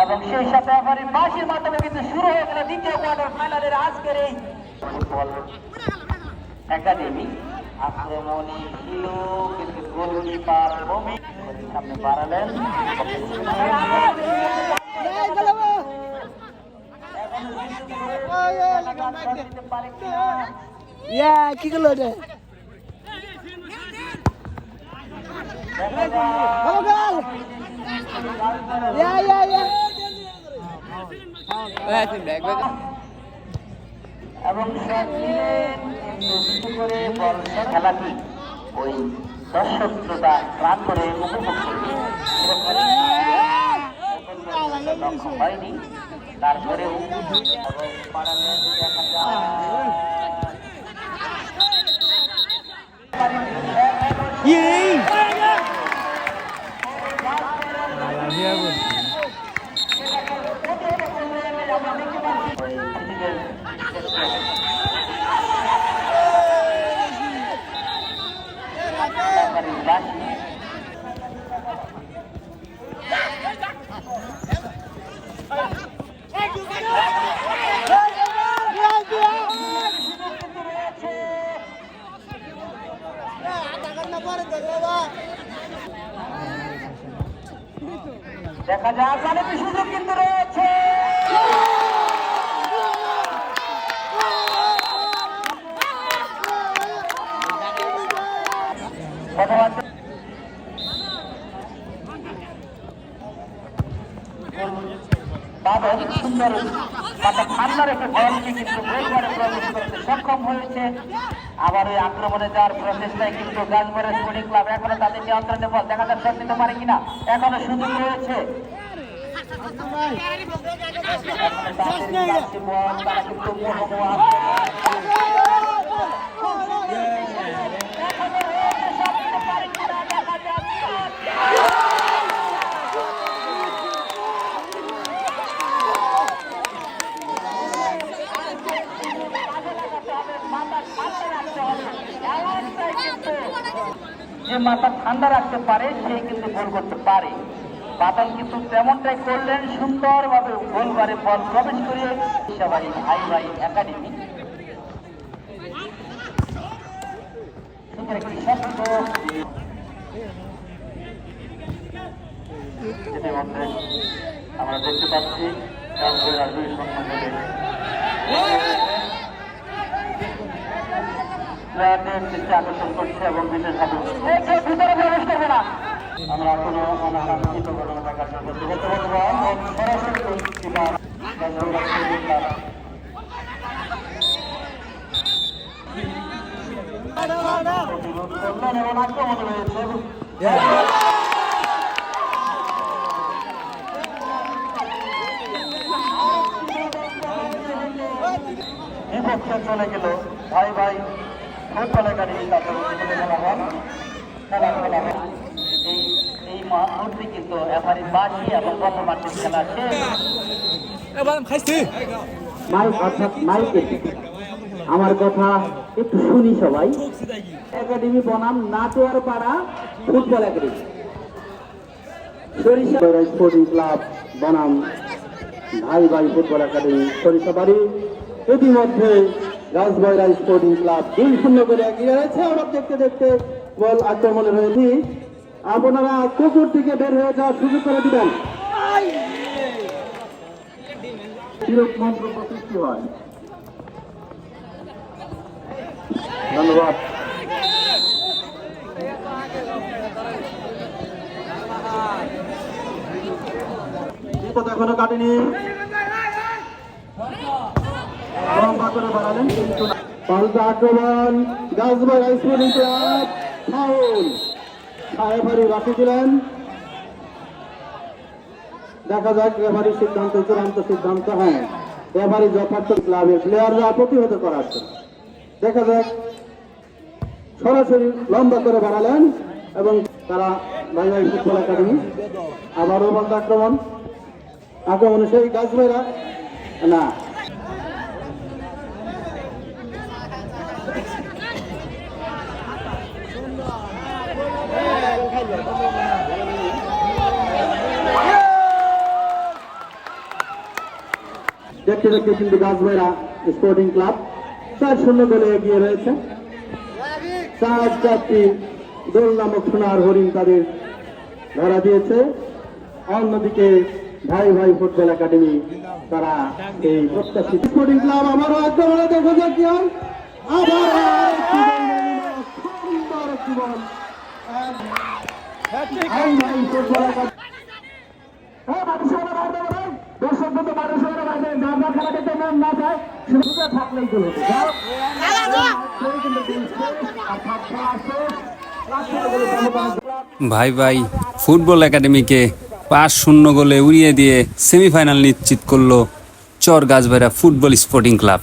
এবং সেই সাথে এবারে বাসির মাধ্যমে কিন্তু শুরু হয়ে গেল দ্বিতীয় কোয়ার্টার ফাইনালের আজকের এই ফুটবল একাডেমি। আক্রমণে ছিল কিন্তু গোলকিপার ভূমি সামনে বাড়ালেন। কি করল এটা এবং করে বল খেলাটি ওই দর্শক শ্রোতা রান করে উপভোগ লক্ষ্য হয়নি তারপরেও এবং পাড়ালেন দেখা যায় ওই ফিজিক্যাল ব্যাপারে বাসি দেখা যাক অনেক সুযোগ কিন্তু রয়েছে কথাবার্তা বাদল সুন্দর মাথা ঠান্ডা রেখে বলকে কিন্তু গোল করে প্রবেশ করতে সক্ষম হয়েছে। আবার ওই আক্রমণে যাওয়ার প্রচেষ্টায় কিন্তু গাছবাড়ের স্পোর্টিং ক্লাব এখনও তাদের নিয়ন্ত্রণে বল দেখা শট দিতে পারে কিনা এখনও সুযোগ রয়েছে। তারা কিন্তু মোহমোহা এখনও রয়েছে, শট দিতে পারে কিনা দেখা যাক শট। যে মাথা ঠান্ডা রাখতে পারে, সে কিন্তু গোল করতে পারে। বাদল কিন্তু তেমনটাই করলেন সুন্দরভাবে করে বল প্রবেশ করে সবাই ভাই ভাই একাডেমি আমরা দেখতে পাচ্ছি দুই সম্মান না। আমরা কোনো অনাকাঙ্ক্ষিত বিপক্ষে চলে গেল ভাই ভাই ফুটবল একাডেমি তারপরে জীবনে হন খেলা খেলা এই এই মুহূর্তে কিন্তু এবারে বাসি এবং প্রথম মাঠের খেলা শেষ। মাইক অর্থাৎ মাইকে। আমার কথা একটু শুনি সবাই। একাডেমি বনাম Natowar Para football academy. Sarisha sporting club বনাম ভাই ভাই ফুটবল একাডেমি সরিষাবাড়ি ইতিমধ্যে রাজবাইরা স্পোর্টিং ক্লাব দুই শূন্য করে এগিয়ে রয়েছে। আমরা দেখতে দেখতে বল আক্রমণে রয়েছে। আপনারা কুকুর থেকে বের হয়ে যাওয়ার সুযোগ করে দিবেন। ধন্যবাদ। বিপদ এখনও কাটেনি লম্বা করে বাড়ালেন, কিন্তু পাল্টা আক্রমণ ফাউল। সাহেবারি রাখি দিলেন দেখা যাক, এবারই সিদ্ধান্ত, চূড়ান্ত সিদ্ধান্ত হ্যাঁ। এবারই যথার্থ ক্লাবের প্লেয়াররা প্রতিহত করার দেখা যাক, সরাসরি লম্বা করে বাড়ালেন এবং তারা ভাই ফুটবল একাডেমি। আবারও বন্ধ আক্রমণ। আক্রমণে সেই গাছ না লক্ষ্যে রেখে কিন্তু গাছবেড়া স্পোর্টিং ক্লাব চার শূন্য গোলে এগিয়ে রয়েছে। চার চারটি দোল নামক সোনার হরিণ তাদের ধরা দিয়েছে। অন্যদিকে ভাই ভাই ফুটবল একাডেমি, তারা এই প্রত্যাশিত স্পোর্টিং ক্লাব আবারও আক্রমণে দেখা যাক আবার হ্যাঁ, মানুষেরা বাইরে বেরোয়। দর্শক বন্ধু মানুষেরা বাইরে বেরোয়। যার যার খেলা দেখতে মন না চায়, সে বুঝে থাকলেই গোল হতো। যাও। সেই ভাই ভাই, ফুটবল একাডেমিকে পাঁচ শূন্য গোলে উড়িয়ে দিয়ে সেমিফাইনাল নিশ্চিত করল Char Gachhbera football sporting club.